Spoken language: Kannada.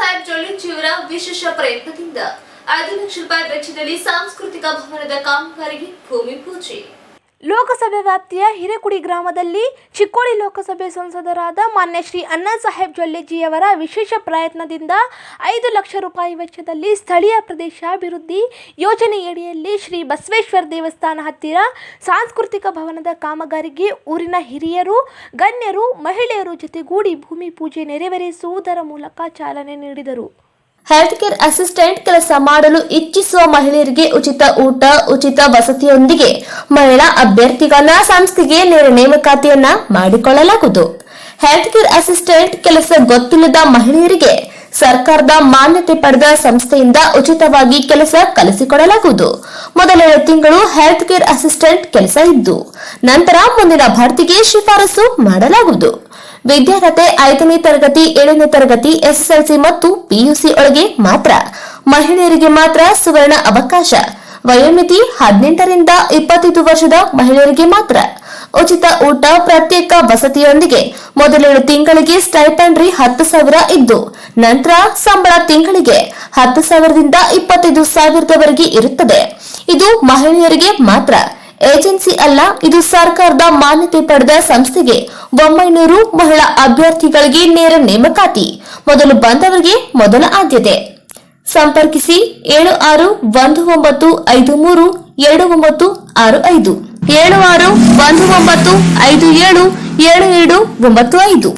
ಸಾಹೇಬ್ ಜೊಳ್ಳಿಂಜಿಯವರ ವಿಶೇಷ ಪ್ರಯತ್ನದಿಂದ ಐದು ಲಕ್ಷ ರೂಪಾಯಿ ವೆಚ್ಚದಲ್ಲಿ ಸಾಂಸ್ಕೃತಿಕ ಭವನದ ಕಾಮಗಾರಿಗೆ ಭೂಮಿ ಪೂಜೆ. ಲೋಕಸಭೆ ವ್ಯಾಪ್ತಿಯ ಹಿರೇಕುಡಿ ಗ್ರಾಮದಲ್ಲಿ ಚಿಕ್ಕೋಡಿ ಲೋಕಸಭೆ ಸಂಸದರಾದ ಮಾನ್ಯ ಶ್ರೀ ಅಣ್ಣಾ ಸಾಹೇಬ್ ಜೊಲ್ಲೆಜಿಯವರ ವಿಶೇಷ ಪ್ರಯತ್ನದಿಂದ ಐದು ಲಕ್ಷ ರೂಪಾಯಿ ವೆಚ್ಚದಲ್ಲಿ ಸ್ಥಳೀಯ ಪ್ರದೇಶಾಭಿವೃದ್ಧಿ ಯೋಜನೆಯಡಿಯಲ್ಲಿ ಶ್ರೀ ಬಸವೇಶ್ವರ ದೇವಸ್ಥಾನ ಹತ್ತಿರ ಸಾಂಸ್ಕೃತಿಕ ಭವನದ ಕಾಮಗಾರಿಗೆ ಊರಿನ ಹಿರಿಯರು, ಗಣ್ಯರು, ಮಹಿಳೆಯರು ಜೊತೆಗೂಡಿ ಭೂಮಿ ಪೂಜೆ ನೆರವೇರಿಸುವುದರ ಮೂಲಕ ಚಾಲನೆ ನೀಡಿದರು. ಹೆಲ್ತ್ ಕೇರ್ ಅಸಿಸ್ಟೆಂಟ್ ಕೆಲಸ ಮಾಡಲು ಇಚ್ಛಿಸುವ ಮಹಿಳೆಯರಿಗೆ ಉಚಿತ ಊಟ, ಉಚಿತ ವಸತಿಯೊಂದಿಗೆ ಮಹಿಳಾ ಅಭ್ಯರ್ಥಿಗಳ ಸಂಸ್ಥೆಗೆ ನೇರ ನೇಮಕಾತಿಯನ್ನ ಮಾಡಿಕೊಳ್ಳಲಾಗುವುದು. ಹೆಲ್ತ್ ಕೇರ್ ಅಸಿಸ್ಟೆಂಟ್ ಕೆಲಸ ಗೊತ್ತಿಲ್ಲದ ಮಹಿಳೆಯರಿಗೆ ಸರ್ಕಾರದ ಮಾನ್ಯತೆ ಪಡೆದ ಸಂಸ್ಥೆಯಿಂದ ಉಚಿತವಾಗಿ ಕೆಲಸ ಕಲಿಸಿಕೊಡಲಾಗುವುದು. ಮೊದಲ ತಿಂಗಳು ಹೆಲ್ತ್ ಕೇರ್ ಅಸಿಸ್ಟೆಂಟ್ ಕೆಲಸ ಇದ್ದು, ನಂತರ ಮುಂದಿನ ಭರ್ತಿಗೆ ಶಿಫಾರಸು ಮಾಡಲಾಗುವುದು. ವಿದ್ಯಾರ್ಹತೆ ಐದನೇ ತರಗತಿ, ಏಳನೇ ತರಗತಿ, ಎಸ್ಎಸ್ಎಲ್ಸಿ ಮತ್ತು ಪಿಯುಸಿ ಒಳಗೆ ಮಾತ್ರ ಮಹಿಳೆಯರಿಗೆ ಮಾತ್ರ ಸುವರ್ಣ ಅವಕಾಶ. ವಯೋಮಿತಿ ಹದಿನೆಂಟರಿಂದ ಇಪ್ಪತ್ತೈದು ವರ್ಷದ ಮಹಿಳೆಯರಿಗೆ ಮಾತ್ರ. ಉಚಿತ ಊಟ, ಪ್ರತ್ಯೇಕ ವಸತಿಯೊಂದಿಗೆ ಮೊದಲೇಳು ತಿಂಗಳಿಗೆ ಸ್ಟೈಪಂಡ್ರಿ ಹತ್ತು ಸಾವಿರ ಇದ್ದು, ನಂತರ ಸಂಬಳ ತಿಂಗಳಿಗೆ ಹತ್ತು ಸಾವಿರದಿಂದ ಇಪ್ಪತ್ತೈದು ಸಾವಿರದವರೆಗೆ ಇರುತ್ತದೆ. ಇದು ಮಹಿಳೆಯರಿಗೆ ಮಾತ್ರ. ಏಜೆನ್ಸಿ ಅಲ್ಲ, ಇದು ಸರ್ಕಾರದ ಮಾನ್ಯತೆ ಪಡೆದ ಸಂಸ್ಥೆಗೆ ಒಂಬೈನೂರು ಮಹಿಳಾ ಅಭ್ಯರ್ಥಿಗಳಿಗೆ ನೇರ ನೇಮಕಾತಿ. ಮೊದಲು ಬಂದವರಿಗೆ ಮೊದಲ ಆದ್ಯತೆ. ಸಂಪರ್ಕಿಸಿ ಏಳು ಆರು ಒಂದು ಒಂಬತ್ತು ಐದು ಮೂರು ಎರಡು ಒಂಬತ್ತು ಆರು ಐದು ಏಳು ಆರು ಒಂದು ಒಂಬತ್ತು ಐದು ಏಳು ಏಳು ಏಳು ಒಂಬತ್ತು ಐದು